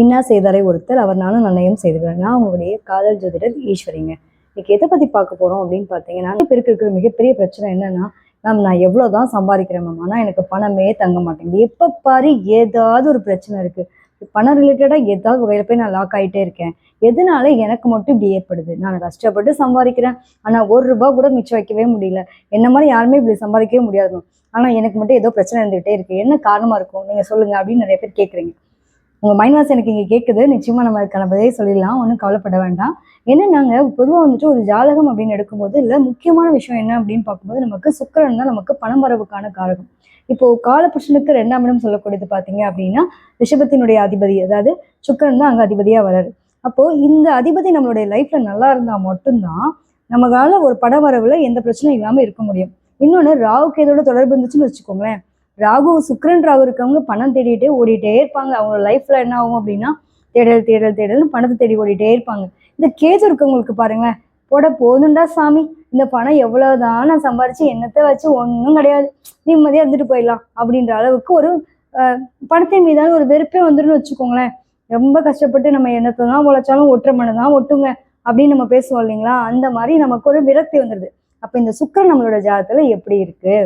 இன்னா செய்தாரை ஒருத்தர் அவர் நானும் நன்னயம் செய்துவிடுவேன். நான் உங்களுடைய காதல் ஜோதிடர் ஈஸ்வரிங்க. இன்னைக்கு எதை பத்தி பார்க்க போறோம் அப்படின்னு பார்த்தீங்கன்னா பேருக்கு இருக்கிற மிகப்பெரிய பிரச்சனை என்னன்னா மேம் நான் எவ்வளவுதான் சம்பாதிக்கிறேன் மேம் ஆனால் எனக்கு பணமே தங்க மாட்டேங்குது. எப்போ பாரு ஏதாவது ஒரு பிரச்சனை இருக்கு. பணம் ரிலேட்டடாக ஏதாவது வகையில் போய் நான் லாக் ஆகிட்டே இருக்கேன். எதனால எனக்கு மட்டும் இப்படி ஏற்படுது? நான் கஷ்டப்பட்டு சம்பாதிக்கிறேன். ஆனால் ஒரு ரூபா கூட மிச்சம் வைக்கவே முடியல. என்ன மாதிரி யாருமே இப்படி சம்பாதிக்கவே முடியாது மேம். ஆனால் எனக்கு மட்டும் ஏதோ பிரச்சனை இருந்துகிட்டே இருக்கு. என்ன காரணமா இருக்கும்? நீங்கள் சொல்லுங்க அப்படின்னு நிறைய பேர் கேட்குறீங்க உங்கள் மைண்ட் வாய்ஸ் எனக்கு இங்கே கேட்குது நிச்சயமாக நம்ம அதுக்கான பதிலே சொல்லிடலாம். ஒன்றும் கவலைப்பட வேண்டாம். என்ன நாங்கள் பொதுவாக வந்துட்டு ஒரு ஜாதகம் அப்படின்னு எடுக்கும்போது இல்லை முக்கியமான விஷயம் என்ன அப்படின்னு பார்க்கும்போது நமக்கு சுக்கரன் தான் நமக்கு பணம் வரவுக்கான காரகம். இப்போ காலபுருஷனுக்கு ரெண்டாம் இடம் சொல்லக்கூடியது பார்த்தீங்க அப்படின்னா ரிஷபத்தினுடைய அதிபதி அதாவது சுக்கரன் தான் அங்கே அதிபதியாக வராரு அப்போ இந்த அதிபதி நம்மளுடைய லைஃப்ல நல்லா இருந்தால் மட்டும்தான் நம்மளால ஒரு பண வரவுல எந்த பிரச்சனையும் இல்லாமல் இருக்க முடியும். இன்னொன்று ராகு கேதோட தொடர்பு இருந்துச்சுன்னு வச்சுக்கோங்களேன். ராகு சுக்கரன் ராகு இருக்கவங்க பணம் தேடிட்டே ஓடிட்டே இருப்பாங்க. அவங்க லைஃப்ல என்ன ஆகும் அப்படின்னா தேடல் தேடல் தேடல்னு பணத்தை தேடி ஓடிட்டே இருப்பாங்க. இந்த கேது இருக்கவங்களுக்கு பாருங்களேன் போட போதுண்டா சாமி. இந்த பணம் எவ்வளவுதான் நான் சம்பாரிச்சு என்னத்தை வச்சு ஒன்றும் கிடையாது. நிம்மதியாக இருந்துட்டு போயிடலாம் அப்படின்ற அளவுக்கு ஒரு பணத்தின் மீதான ஒரு வெறுப்பே வந்துடும் வச்சுக்கோங்களேன். ரொம்ப கஷ்டப்பட்டு நம்ம என்னத்தை தான் உழைச்சாலும் ஒற்றை மனை தான் ஒட்டுங்க அப்படின்னு நம்ம பேசுவோம் இல்லைங்களா? அந்த மாதிரி நமக்கு ஒரு விரக்தி வந்துடுது அப்போ இந்த சுக்கிரன் நம்மளோட ஜாதகத்துல எப்படி இருக்குது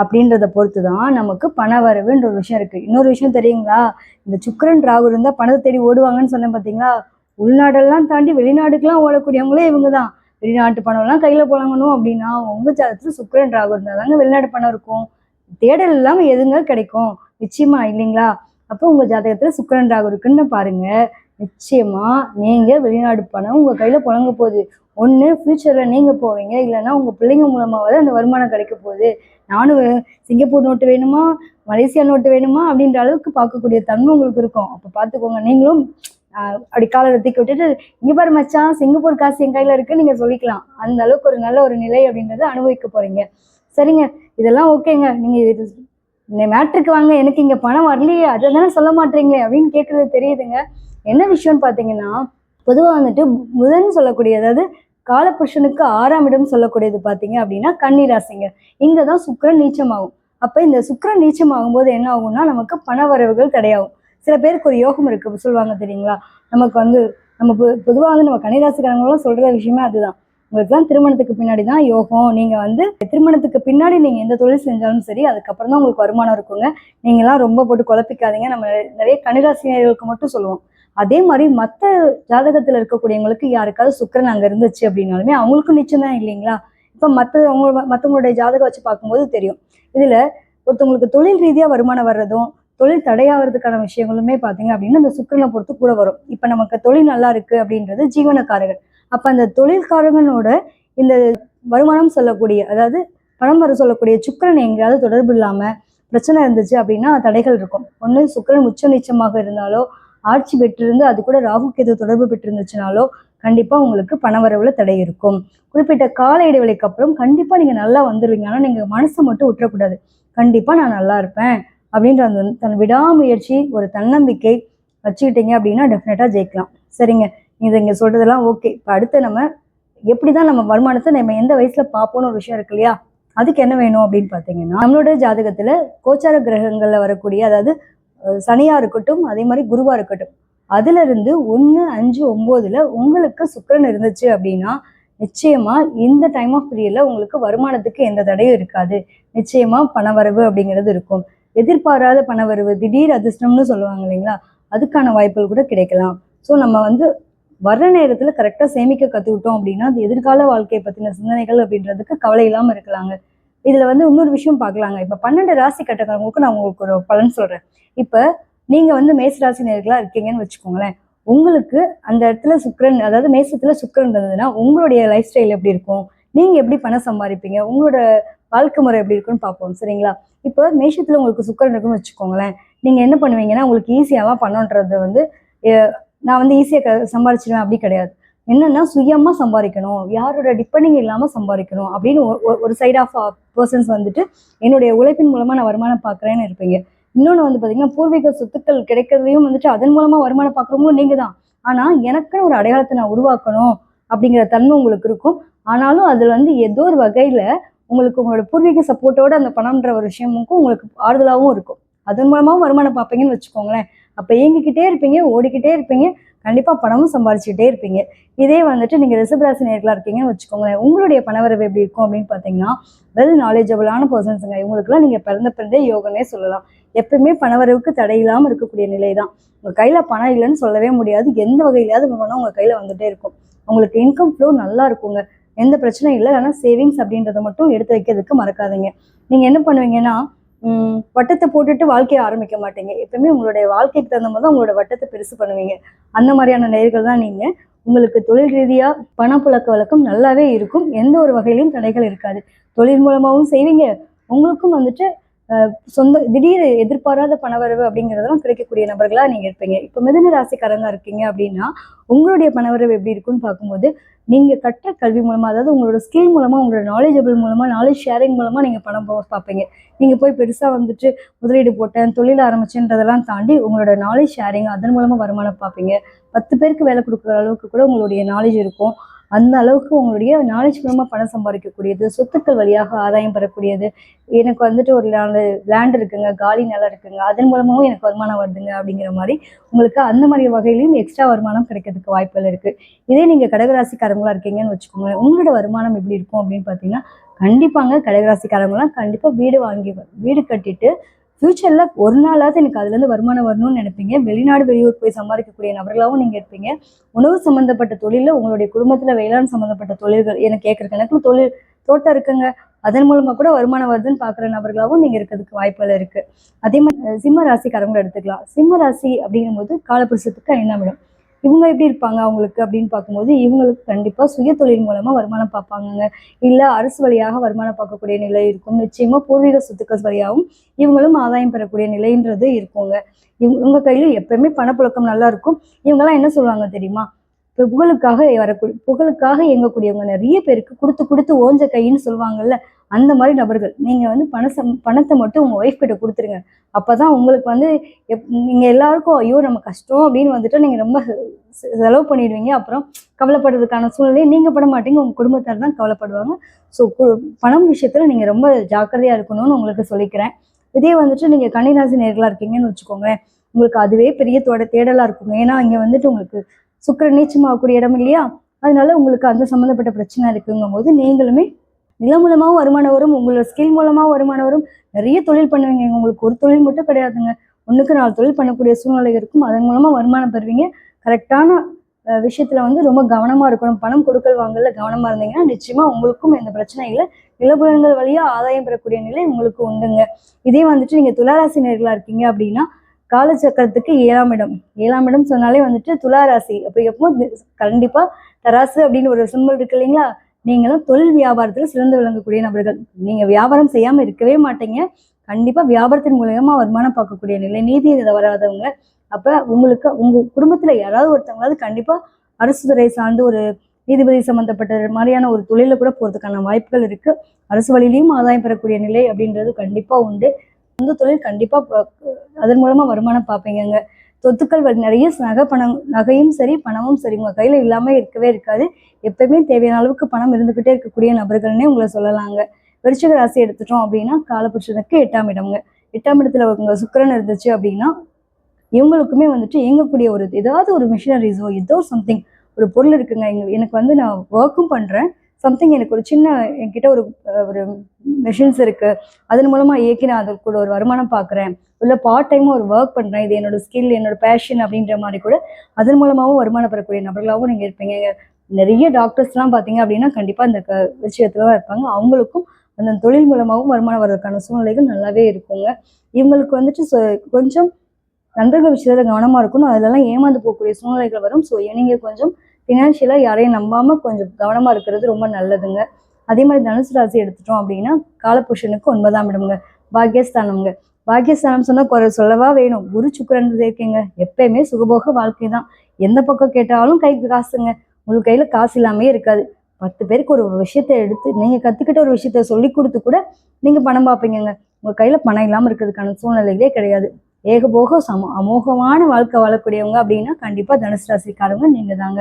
அப்படின்றத பொறுத்து தான் நமக்கு பண வரவுன்ற ஒரு விஷயம் இருக்கு. இன்னொரு விஷயம் தெரியுங்களா? இந்த சுக்கரன் ராகு இருந்தால் பணத்தை தேடி ஓடுவாங்கன்னு சொன்னேன் பார்த்தீங்களா உள்நாடெல்லாம் தாண்டி வெளிநாடுக்கெல்லாம் ஓடக்கூடியவங்களே இவங்க தான் வெளிநாட்டு பணம்லாம் கையில் புழங்கணும் அப்படின்னா உங்க ஜாதகத்தில் சுக்கரன் ராகு இருந்தால் தாங்க வெளிநாட்டு பணம் இருக்கும். தேடல் இல்லாமல் எதுங்க கிடைக்கும்? நிச்சயமா இல்லைங்களா? அப்போ உங்க ஜாதகத்தில் சுக்கரன் ராகு இருக்குன்னு பாருங்க. நிச்சயமா நீங்க வெளிநாடு பணம் உங்க கையில புழங்க போகுது. ஒன்று ஃப்யூச்சரில் நீங்க போவீங்க. இல்லைன்னா உங்க பிள்ளைங்க மூலமாவது அந்த வருமானம் கிடைக்க போகுது. நானும் சிங்கப்பூர் நோட்டு வேணுமா? மலேசியா நோட்டு வேணுமா? அப்படின்ற அளவுக்கு பார்க்கக்கூடிய தன்மை உங்களுக்கு இருக்கும். அப்போ பார்த்துக்கோங்க. நீங்களும் அப்படி காலரை தூக்கி விட்டுட்டு இங்கே பாரு மச்சான் சிங்கப்பூர் காசு என் கையில் இருக்கு நீங்கள் சொல்லிக்கலாம். அந்த அளவுக்கு ஒரு நல்ல ஒரு நிலை அப்படின்றத அனுபவிக்க போகிறீங்க சரிங்க. இதெல்லாம் ஓகேங்க. நீங்கள் இது இந்த மேட்ருக்கு வாங்க. எனக்கு இங்கே பணம் வரலையே. அதை தானே சொல்ல மாட்டீங்களே அப்படின்னு கேட்குறது தெரியுதுங்க. என்ன விஷயம்னு பார்த்தீங்கன்னா பொதுவாக வந்துட்டு புதன் சொல்லக்கூடிய அதாவது காலபுருஷனுக்கு ஆறாம் இடம் சொல்லக்கூடியது பார்த்தீங்க அப்படின்னா கன்னிராசிங்க. இங்கே தான் சுக்கரன் நீச்சமாகும். அப்போ இந்த சுக்கரன் நீச்சமாகும் போது என்ன ஆகும்னா நமக்கு பண வரவுகள் தடையாகும். சில பேருக்கு ஒரு யோகம் இருக்கு. சொல்லுவாங்க தெரியுங்களா? நமக்கு வந்து நம்ம பொதுவாக வந்து நம்ம கன்னிராசிக்காரங்களும் சொல்கிற விஷயமே அதுதான். உங்களுக்குலாம் திருமணத்துக்கு பின்னாடி தான் யோகம். நீங்கள் வந்து திருமணத்துக்கு பின்னாடி நீங்கள் எந்த தொழில் செஞ்சாலும் சரி அதுக்கப்புறம் தான் உங்களுக்கு வருமானம் இருக்குங்க. நீங்களாம் ரொம்ப போட்டு குழப்பிக்காதீங்க. நம்ம நிறைய கன்னிராசினியர்களுக்கு மட்டும் சொல்லுவோம். அதே மாதிரி மற்ற ஜாதகத்தில் இருக்கக்கூடியவங்களுக்கு யாருக்காவது சுக்கிரன் அங்கே இருந்துச்சு அப்படின்னாலுமே அவங்களுக்கும் நிச்சயம் தான் இல்லைங்களா? இப்போ மற்ற அவங்க மற்றவங்களுடைய ஜாதகம் வச்சு பார்க்கும்போது தெரியும். இதில் ஒருத்தவங்களுக்கு தொழில் ரீதியாக வருமானம் வர்றதும் தொழில் தடையாகிறதுக்கான விஷயங்களுமே பார்த்தீங்க அப்படின்னா அந்த சுக்கிரனை பொறுத்து கூட வரும். இப்போ நமக்கு தொழில் நல்லா இருக்கு அப்படின்றது ஜீவனக்காரகன் அப்போ அந்த தொழில்காரகனோட இந்த வருமானம் சொல்லக்கூடிய அதாவது பணம் வர சொல்லக்கூடிய சுக்கிரன் எங்கேயாவது தொடர்பு இல்லாமல் பிரச்சனை இருந்துச்சு அப்படின்னா தடைகள் இருக்கும். ஒன்று சுக்கிரன் உச்ச நீச்சமாக இருந்தாலோ ஆட்சி பெற்றிருந்து அது கூட ராகு கேது தொடர்பு பெற்றிருந்துச்சுனாலோ கண்டிப்பாக உங்களுக்கு பணவரவுல தடை இருக்கும். குறிப்பிட்ட கால இடைவெளிக்கு அப்புறம் கண்டிப்பாக நீங்கள் நல்லா வந்துடுவீங்க ஆனால் நீங்கள் மனசை மட்டும் விட்டுறக்கூடாது. கண்டிப்பாக நான் நல்லா இருப்பேன் அப்படின்ற அந்த தன் விடாமுயற்சி ஒரு தன்னம்பிக்கை வச்சுக்கிட்டீங்க அப்படின்னா டெஃபினட்டாக ஜெயிக்கலாம். சரிங்க. இது இங்கே சொல்கிறதெல்லாம் ஓகே இப்போ அடுத்து நம்ம எப்படி தான் நம்ம வருமானத்தை நம்ம எந்த வயசில் பார்ப்போம்னு ஒரு விஷயம் இருக்கு இல்லையா? அதுக்கு என்ன வேணும் அப்படின்னு பார்த்தீங்கன்னா நம்மளோட ஜாதகத்தில் கோச்சார கிரகங்களில் வரக்கூடிய அதாவது சனியா இருக்கட்டும் அதே மாதிரி குருவா இருக்கட்டும் அதுல இருந்து ஒன்று அஞ்சு ஒம்போதுல உங்களுக்கு சுக்கிரன் இருந்துச்சு அப்படின்னா நிச்சயமா இந்த டைம் ஆஃப் பீரியட்ல உங்களுக்கு வருமானத்துக்கு எந்த தடையும் இருக்காது. நிச்சயமா பணவரவு அப்படிங்கிறது இருக்கும். எதிர்பாராத பணவரவு திடீர் அதிர்ஷ்டம்னு சொல்லுவாங்க இல்லைங்களா? அதுக்கான வாய்ப்புகள் கூட கிடைக்கலாம். ஸோ நம்ம வந்து வர்ற நேரத்துல கரெக்டா சேமிக்க கத்துக்கிட்டோம் அப்படின்னா அது எதிர்கால வாழ்க்கையை பத்தின சிந்தனைகள் அப்படின்றதுக்கு கவலை இல்லாம இருக்கலாங்க. இதுல வந்து இன்னொரு விஷயம் பார்க்கலாங்க இப்ப பன்னெண்டு ராசி கட்டக்காரங்களுக்கு நான் உங்களுக்கு ஒரு பலன் சொல்றேன். இப்ப நீங்க வந்து மேச ராசி நேர்களா இருக்கீங்கன்னு வச்சுக்கோங்களேன். உங்களுக்கு அந்த இடத்துல சுக்கிரன் அதாவது மேசத்துல சுக்கிரன் இருந்ததுன்னா உங்களுடைய லைஃப் ஸ்டைல் எப்படி இருக்கும்? நீங்க எப்படி பணம் சம்பாதிப்பீங்க? உங்களோட வாழ்க்கை முறை எப்படி இருக்குன்னு பார்ப்போம் சரிங்களா? இப்போ மேஷத்துல உங்களுக்கு சுக்கரன் இருக்குன்னு வச்சுக்கோங்களேன். நீங்க என்ன பண்ணுவீங்கன்னா உங்களுக்கு ஈஸியாலாம் பணம்ன்றது வந்து நான் வந்து ஈஸியாக சம்பாரிச்சிடுவேன் அப்படி கிடையாது. என்னன்னா சுயமா சம்பாதிக்கணும். யாரோட டிபெண்டிங் இல்லாம சம்பாதிக்கணும் அப்படின்னு ஒரு- சைட் ஆஃப் பர்சன்ஸ் வந்துட்டு என்னுடைய உழைப்பின் மூலமா நான் வருமானம் பார்க்குறேன்னு இருப்பீங்க. இன்னொன்று வந்து பார்த்தீங்கன்னா பூர்வீக சொத்துக்கள் கிடைக்கிறதையும் வந்துட்டு அதன் மூலமா வருமானம் பார்க்குறவங்களும் நீங்க தான் ஆனா எனக்குன்னு ஒரு அடையாளத்தை நான் உருவாக்கணும் அப்படிங்கிற தன்மை உங்களுக்கு இருக்கும். ஆனாலும் அதுல வந்து ஏதோ ஒரு வகையில உங்களுக்கு உங்களோட பூர்வீக சப்போர்ட்டோட அந்த பணம்ன்ற ஒரு விஷயமுக்கும் உங்களுக்கு ஆறுதலாகவும் இருக்கும். அதன் மூலமாவும் வருமானம் பார்ப்பீங்கன்னு வச்சுக்கோங்களேன். அப்போ இயங்கிக்கிட்டே இருப்பீங்க ஓடிக்கிட்டே இருப்பீங்க. கண்டிப்பாக பணமும் சம்பாரிச்சுக்கிட்டே இருப்பீங்க. இதே வந்துட்டு நீங்கள் ரிசபராசி நேர்களாக இருக்கீங்கன்னு வச்சுக்கோங்களேன் உங்களுடைய பணவரவு எப்படி இருக்கும் அப்படின்னு பார்த்தீங்கன்னா வெல் நாலேஜபிளான பர்சன்ஸுங்க இவங்களுக்குலாம் நீங்கள் பிறந்த பிறந்தே யோகனே சொல்லலாம். எப்பயுமே பணவரவுக்கு தடையில்லாமல் இருக்கக்கூடிய நிலை தான் உங்கள் கையில் பணம் இல்லைன்னு சொல்லவே முடியாது. எந்த வகையிலாவது பணம் உங்கள் கையில் வந்துகிட்டே இருக்கும். உங்களுக்கு இன்கம் ஃப்ளோ நல்லா இருக்குங்க. எந்த பிரச்சனையும் இல்லை. ஆனால் சேவிங்ஸ் அப்படின்றத மட்டும் எடுத்து வைக்கிறதுக்கு மறக்காதீங்க. நீங்கள் என்ன பண்ணுவீங்கன்னா வட்டத்தை போட்டுட்டு வாழ்க்கையை ஆரம்பிக்க மாட்டீங்க. எப்பவுமே உங்களுடைய வாழ்க்கைக்கு தகுந்த மாதிரி தான் உங்களோட வட்டத்தை பெருசு பண்ணுவீங்க. அந்த மாதிரியான நேர்கள் தான் நீங்கள் உங்களுக்கு தொழில் ரீதியாக பணப்புழக்க வழக்கம் நல்லாவே இருக்கும். எந்த ஒரு வகையிலும் தடைகள் இருக்காது. தொழில் மூலமாகவும் செய்வீங்க. உங்களுக்கும் வந்துட்டு சொந்த திடீர் எதிர்பாராத பணவரவு அப்படிங்கிறதெல்லாம் கிடைக்கக்கூடிய நபர்களாக நீங்கள் இருப்பீங்க. இப்போ மிதன ராசிக்காரங்க இருக்கீங்க அப்படின்னா உங்களுடைய பணவரவு எப்படி இருக்குன்னு பார்க்கும்போது நீங்கள் கற்ற கல்வி மூலமாக அதாவது உங்களோட ஸ்கில் மூலமாக உங்களோட நாலேஜபிள் மூலமாக நாலேஜ் ஷேரிங் மூலமாக நீங்கள் பணம் பார்ப்பீங்க. நீங்கள் போய் பெருசாக வந்துட்டு முதலீடு போட்டேன் தொழில் ஆரம்பிச்சேன்றதெல்லாம் தாண்டி உங்களோட நாலேஜ் ஷேரிங் அதன் மூலமாக வருமானம் பார்ப்பீங்க. பத்து பேருக்கு வேலை கொடுக்குற அளவுக்கு கூட உங்களுடைய நாலேஜ் இருக்கும். அந்த அளவுக்கு உங்களுடைய நாலேஜ் மூலமாக பணம் சம்பாதிக்கக்கூடியது சொத்துக்கள் வழியாக ஆதாயம் பெறக்கூடியது. எனக்கு வந்துட்டு ஒரு லேண்ட் இருக்குங்க காலி நிலம் இருக்குங்க அதன் மூலமாகவும் எனக்கு வருமானம் வருதுங்க அப்படிங்கிற மாதிரி உங்களுக்கு அந்த மாதிரி வகையிலையும் எக்ஸ்ட்ரா வருமானம் கிடைக்கிறதுக்கு வாய்ப்புகள் இருக்குது இதே நீங்கள் கடகராசிக்காரங்களா இருக்கீங்கன்னு வச்சுக்கோங்க உங்களோட வருமானம் எப்படி இருக்கும் அப்படின்னு பார்த்தீங்கன்னா கண்டிப்பாங்க கடகராசிக்காரங்களாம் கண்டிப்பாக வீடு வாங்கி வீடு கட்டிட்டு ஃப்யூச்சரில் ஒரு நாளாவது எனக்கு அதுலேருந்து வருமானம் வரணும்னு நினைப்பீங்க. வெளிநாடு வெளியூர் போய் சம்பாதிக்கக்கூடிய நபர்களாகவும் நீங்கள் இருப்பீங்க. உணவு சம்மந்தப்பட்ட தொழிலில் உங்களுடைய குடும்பத்தில் வேளாண் சம்மந்தப்பட்ட தொழில்கள் எனக்கு கேட்குற எனக்கு தொழில் தோட்டம் இருக்குங்க. அதன் மூலமாக கூட வருமானம் வருதுன்னு பார்க்குற நபர்களாகவும் நீங்கள் இருக்கிறதுக்கு வாய்ப்புகள் இருக்குது அதே மாதிரி சிம்ம சிம்ம ராசிக்காரங்களை எடுத்துக்கலாம். சிம்ம ராசி அப்படிங்கும்போது காலபுருஷத்துக்கு ஐந்தாம் இடம். இவங்க எப்படி இருப்பாங்க அவங்களுக்கு அப்படின்னு பார்க்கும்போது இவங்களுக்கு கண்டிப்பாக சுய தொழில் மூலமாக வருமானம் பார்ப்பாங்கங்க. இல்லை அரசு வழியாக வருமானம் பார்க்கக்கூடிய நிலை இருக்கும். நிச்சயமாக பூர்வீக சொத்துக்கள் வழியாகவும் இவங்களும் ஆதாயம் பெறக்கூடிய நிலைன்றது இருக்குங்க. இவங்க இவங்க கையில் எப்பயுமே பணப்புழக்கம் நல்லா இருக்கும். இவங்கெல்லாம் என்ன சொல்லுவாங்க தெரியுமா? இப்போ புகழுக்காக வரக்கூடிய புகழுக்காக இயங்கக்கூடியவங்க நிறைய பேருக்கு கொடுத்து கொடுத்து ஓஞ்ச கைன்னு சொல்லுவாங்கல்ல அந்த மாதிரி நபர்கள் நீங்கள் வந்து பணத்தை பணத்தை மட்டும் உங்கள் ஒய்ஃப் கிட்ட கொடுத்துருங்க. அப்போ தான் உங்களுக்கு வந்து எப் நீங்கள் எல்லாருக்கும் ஐயோ நம்ம கஷ்டம் அப்படின்னு வந்துட்டு நீங்கள் ரொம்ப செலவு பண்ணிடுவீங்க. அப்புறம் கவலைப்படுறதுக்கான சூழ்நிலையை நீங்கள் பட மாட்டீங்க. உங்கள் குடும்பத்தார் தான் கவலைப்படுவாங்க. ஸோ பணம் விஷயத்தில் நீங்கள் ரொம்ப ஜாக்கிரதையாக இருக்கணும்னு உங்களுக்கு சொல்லிக்கிறேன். இதே வந்துட்டு நீங்கள் கன்னிராசி நேர்களாக இருக்கீங்கன்னு வச்சுக்கோங்களேன். உங்களுக்கு அதுவே பெரிய தோட தேடலாக இருக்குங்க. ஏன்னா இங்கே வந்துட்டு உங்களுக்கு சுக்கர நீச்சமாகக்கூடிய இடம் இல்லையா? அதனால உங்களுக்கு அந்த சம்மந்தப்பட்ட பிரச்சனை இருக்குங்கும் போது நீங்களுமே நிலம் மூலமாகவும் வருமானம் வரும் உங்களோட ஸ்கில் மூலமாக வருமானம் வரும். நிறைய தொழில் பண்ணுவீங்க. உங்களுக்கு ஒரு தொழில் மட்டும் கிடையாதுங்க. ஒன்றுக்கு நாலு தொழில் பண்ணக்கூடிய சூழ்நிலை இருக்கும். அதன் மூலமாக வருமானம் பெறுவீங்க. கரெக்டான விஷயத்தில் வந்து ரொம்ப கவனமாக இருக்கணும். பணம் கொடுக்கல் வாங்கல கவனமாக இருந்தீங்கன்னா நிச்சயமாக உங்களுக்கும் எந்த பிரச்சனையும் இல்லை. நிலபுலன்கள் வழியாக ஆதாயம் பெறக்கூடிய நிலை உங்களுக்கு உண்டுங்க. இதே வந்துட்டு நீங்கள் துளாராசி நேர்களாக இருக்கீங்க அப்படின்னா காலச்சக்கரத்துக்கு ஏழாம் இடம். ஏழாம் இடம் சொன்னாலே வந்துட்டு துளாராசி. அப்போ எப்போ கண்டிப்பாக தராசு அப்படின்னு ஒரு சிம்பிள் இருக்கு இல்லைங்களா? நீங்களும் தொழில் வியாபாரத்தில் சிறந்து விளங்கக்கூடிய நபர்கள். நீங்கள் வியாபாரம் செய்யாமல் இருக்கவே மாட்டீங்க. கண்டிப்பாக வியாபாரத்தின் மூலயமா வருமானம் பார்க்கக்கூடிய நிலை நீதி வராதவங்க. அப்போ உங்களுக்கு உங்கள் குடும்பத்தில் யாராவது ஒருத்தவங்களாவது கண்டிப்பாக அரசு துறை சார்ந்து ஒரு நீதிபதி சம்மந்தப்பட்ட மாதிரியான ஒரு தொழிலில் கூட போகிறதுக்கான வாய்ப்புகள் இருக்குது அரசு வழியிலையும் ஆதாயம் பெறக்கூடிய நிலை அப்படின்றது கண்டிப்பாக உண்டு. இந்த தொழில் கண்டிப்பாக அதன் மூலமாக வருமானம் பார்ப்பீங்கங்க. சொத்துக்கள் நிறைய நகை பணம் நகையும் சரி பணமும் சரி உங்கள் கையில் இல்லாமல் இருக்கவே இருக்காது. எப்பயுமே தேவையான அளவுக்கு பணம் இருந்துக்கிட்டே இருக்கக்கூடிய நபர்கள்னே உங்களை சொல்லலாங்க. விருச்சிக ராசி எடுத்துட்டோம் அப்படின்னா காலபுருஷனுக்கு எட்டாம் இடம்ங்க. எட்டாம் இடத்துல உங்கள் சுக்கிரன் இருந்துச்சு அப்படின்னா இவங்களுக்குமே வந்துட்டு இயங்கக்கூடிய ஒரு ஏதாவது ஒரு மிஷினரிஸோ ஏதோ சம்திங் ஒரு பொருள் இருக்குங்க. எங்க எனக்கு வந்து நான் ஒர்க்கும் பண்ணுறேன் சம்திங் எனக்கு ஒரு சின்ன என்கிட்ட ஒரு ஒரு மெஷின்ஸ் இருக்கு. அதன் மூலமா இயக்கி நான் அது கூட ஒரு வருமானம் பார்க்குறேன். இல்லை பார்ட் டைமாக ஒரு ஒர்க் பண்ணுறேன் இது என்னோட ஸ்கில் என்னோட பேஷன் அப்படின்ற மாதிரி கூட அதன் மூலமாகவும் வருமானம் பெறக்கூடிய நபர்களாகவும் நீங்கள் இருப்பீங்க. நிறைய டாக்டர்ஸ்லாம் பார்த்தீங்க அப்படின்னா கண்டிப்பாக இந்த க விஷயத்துல தான் இருப்பாங்க. அவங்களுக்கும் அந்த தொழில் மூலமாகவும் வருமானம் வர்றதுக்கான சூழ்நிலைகள் நல்லாவே இருக்குங்க. இவங்களுக்கு வந்துட்டு கொஞ்சம் நண்பர்கள் விஷயத்தில் கவனமாக இருக்கணும். அதிலெல்லாம் ஏமாந்து போகக்கூடிய சூழ்நிலைகள் வரும். ஸோ நீங்கள் கொஞ்சம் ஃபினான்ஷியலாக யாரையும் நம்பாமல் கொஞ்சம் கவனமாக இருக்கிறது ரொம்ப நல்லதுங்க. அதே மாதிரி தனுசு ராசி எடுத்துட்டோம் அப்படின்னா காலபுருஷனுக்கு ஒன்பதாம் இடமுங்க. பாக்கியஸ்தானம்ங்க. பாக்கியஸ்தானம் சொன்னால் குறை சொல்லவா வேணும்? குரு சுக்கிரன் இருக்கீங்க. எப்பயுமே சுகபோக வாழ்க்கை தான். எந்த பக்கம் கேட்டாலும் கைக்கு காசுங்க. உங்களுக்கு கையில் காசு இல்லாமே இருக்காது. பத்து பேருக்கு ஒரு விஷயத்த எடுத்து நீங்கள் கற்றுக்கிட்ட ஒரு விஷயத்த சொல்லி கொடுத்து கூட நீங்கள் பணம் பார்ப்பீங்கங்க. உங்கள் கையில் பணம் இல்லாமல் இருக்கிறதுக்கான சூழ்நிலைகளே கிடையாது. ஏகபோக சம அமோகமான வாழ்க்கை வாழக்கூடியவங்க அப்படின்னா கண்டிப்பாக தனுசு ராசிக்காரவங்க நீங்கள் தாங்க.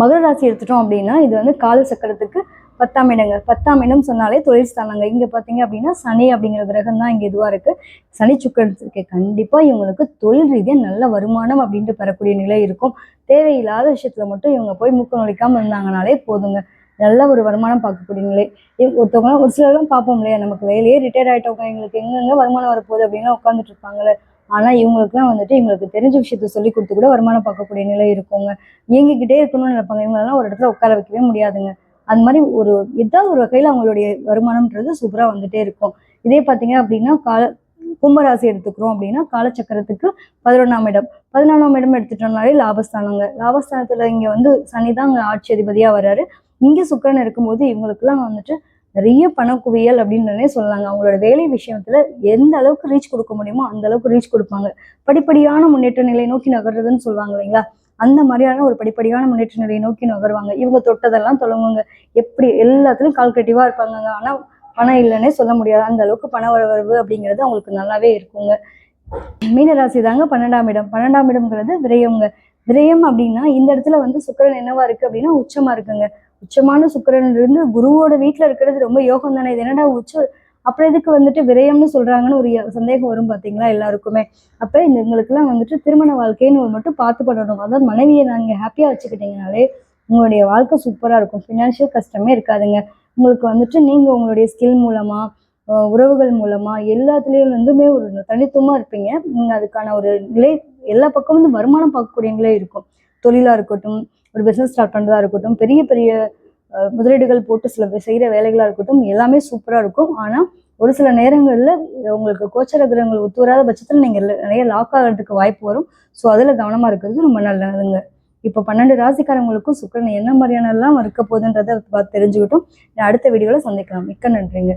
மகர ராசி எடுத்துட்டோம் அப்படின்னா இது வந்து கால சக்கரத்துக்கு பத்தாம் இடங்கள் பத்தாம் இடம் சொன்னாலே தொழில் ஸ்தானங்க இங்க பாத்தீங்க அப்படின்னா சனி அப்படிங்கிற கிரகம் தான் இங்க இதுவா இருக்கு. சனி சுக்கரன் இருக்கு. கண்டிப்பா இவங்களுக்கு தொழில் ரீதியா நல்ல வருமானம் அப்படின்ட்டு பெறக்கூடிய நிலை இருக்கும். தேவையில்லாத விஷயத்துல மட்டும் இவங்க போய் மூக்கு நுழைக்காம இருந்தாங்கனாலே போதுங்க. நல்ல ஒரு வருமானம் பார்க்கக்கூடிய நிலை இவ- ஒரு சிலர்லாம் பார்ப்போம் இல்லையா நமக்கு வேலையே ரிட்டையர் ஆகிட்டவங்க எங்களுக்கு எங்கெங்க வருமானம் வரப்போகுது அப்படின்லாம் உட்காந்துட்டு இருப்பாங்களே ஆனால் இவங்களுக்குலாம் வந்துட்டு இவங்களுக்கு தெரிஞ்ச விஷயத்த சொல்லி கொடுத்து கூட வருமானம் பார்க்கக்கூடிய நிலை இருக்குங்க. இயங்கிக்கிட்டே இருக்கணும்னு நினைப்பாங்க. இவங்களெல்லாம் ஒரு இடத்துல உட்கார வைக்கவே முடியாதுங்க. அந்த மாதிரி ஒரு ஏதாவது ஒரு வகையில் அவங்களுடைய வருமானம்ன்றது சூப்பராக வந்துட்டே இருக்கும். இதே பார்த்தீங்க அப்படின்னா கால கும்பராசி எடுத்துக்கிறோம் அப்படின்னா காலச்சக்கரத்துக்கு பதினொன்றாம் இடம். பதினொன்றாம் இடம் எடுத்துட்டோம்னாலே லாபஸ்தானங்க. லாபஸ்தானத்தில் இங்கே வந்து சனி தான் அங்கே ஆட்சி அதிபதியாக வர்றாரு. இங்கே சுக்கரன் இருக்கும்போது இவங்களுக்குலாம் வந்துட்டு நிறைய பணக்குவியல் அப்படின்றனே சொல்லலாங்க. அவங்களோட வேலை விஷயத்துல எந்த அளவுக்கு ரீச் கொடுக்க முடியுமோ அந்த அளவுக்கு ரீச் கொடுப்பாங்க. படிப்படியான முன்னேற்ற நிலை நோக்கி நகர்றதுன்னு சொல்லுவாங்க இல்லைங்களா? அந்த மாதிரியான ஒரு படிப்படியான முன்னேற்ற நிலையை நோக்கி நகருவாங்க. இவங்க தொட்டதெல்லாம் தொடங்குவாங்க எப்படி எல்லாத்துலயும் கால்கட்டிவா இருப்பாங்கங்க. ஆனா பணம் இல்லைன்னே சொல்ல முடியாது. அந்த அளவுக்கு பண வரவு அப்படிங்கிறது அவங்களுக்கு நல்லாவே இருக்குங்க. மீனராசி தாங்க பன்னெண்டாம் இடம். பன்னெண்டாம் இடம்ங்கிறது விரயம்ங்க. விரயம் அப்படின்னா இந்த இடத்துல வந்து சுக்கரன் என்னவா இருக்கு அப்படின்னா உச்சமா இருக்குங்க. உச்சமான சுக்கிரன் இருந்து குருவோட வீட்டில் இருக்கிறது ரொம்ப யோகம் தானே. இது என்னடா உச்ச அப்புறம் எதுக்கு வந்துட்டு விரயம்னு சொல்றாங்கன்னு ஒரு சந்தேகம் வரும் பாத்தீங்களா எல்லாருக்குமே. அப்ப இந்த உங்களுக்குலாம் வந்துட்டு திருமண வாழ்க்கைன்னு மட்டும் பார்த்து பண்ணணும். அதாவது மனைவியை நாங்க ஹாப்பியா வச்சுக்கிட்டீங்கனாலே உங்களுடைய வாழ்க்கை சூப்பரா இருக்கும். ஃபினான்ஷியல் கஷ்டமே இருக்காதுங்க. உங்களுக்கு வந்துட்டு நீங்க உங்களுடைய ஸ்கில் மூலமா உறவுகள் மூலமா எல்லாத்துலேயும் வந்துமே ஒரு தனித்துவமா இருப்பீங்க. நீங்க அதுக்கான ஒரு நிலை எல்லா பக்கமும் வந்து வருமானம் பார்க்கக்கூடிய நிலை இருக்கும். தொழிலா இருக்கட்டும் ஒரு பிஸ்னஸ் ஸ்டார்ட் பண்ணுறதா இருக்கட்டும் பெரிய பெரிய முதலீடுகள் போட்டு சில செய்கிற வேலைகளாக இருக்கட்டும் எல்லாமே சூப்பராக இருக்கும். ஆனால் ஒரு சில நேரங்களில் உங்களுக்கு கோச்சர கிரகங்கள் ஒத்து வராத நீங்கள் நிறைய லாக் ஆகிறதுக்கு வாய்ப்பு வரும். ஸோ அதில் கவனமாக இருக்கிறது ரொம்ப நல்லதுங்க. இப்போ பன்னெண்டு ராசிக்காரங்களுக்கும் சுக்கிரன் என்ன மாதிரியானலாம் இருக்க போகுதுன்றதை பார்த்து தெரிஞ்சுக்கிட்டும். அடுத்த வீடியோவில் சந்திக்கலாம். மிக்க நன்றிங்க.